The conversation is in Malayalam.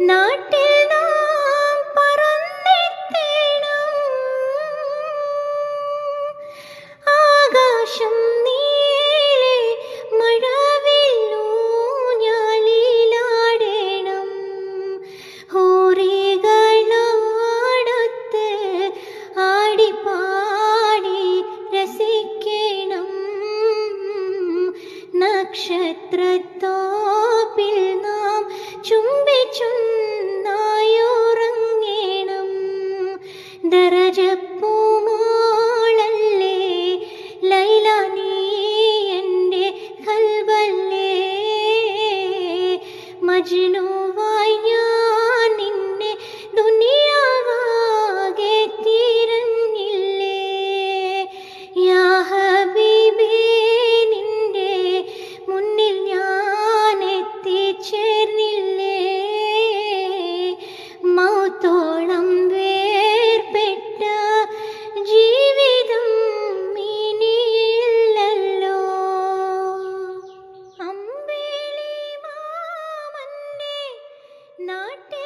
നാട്ടിൽ നാം പറന്നെത്തേണം. ആകാശം നക്ഷത്രത്തോപ്പിൽ നാം ദരജപ്പൂമോളല്ലേ ലൈല നീ എന്റെ நாட்டை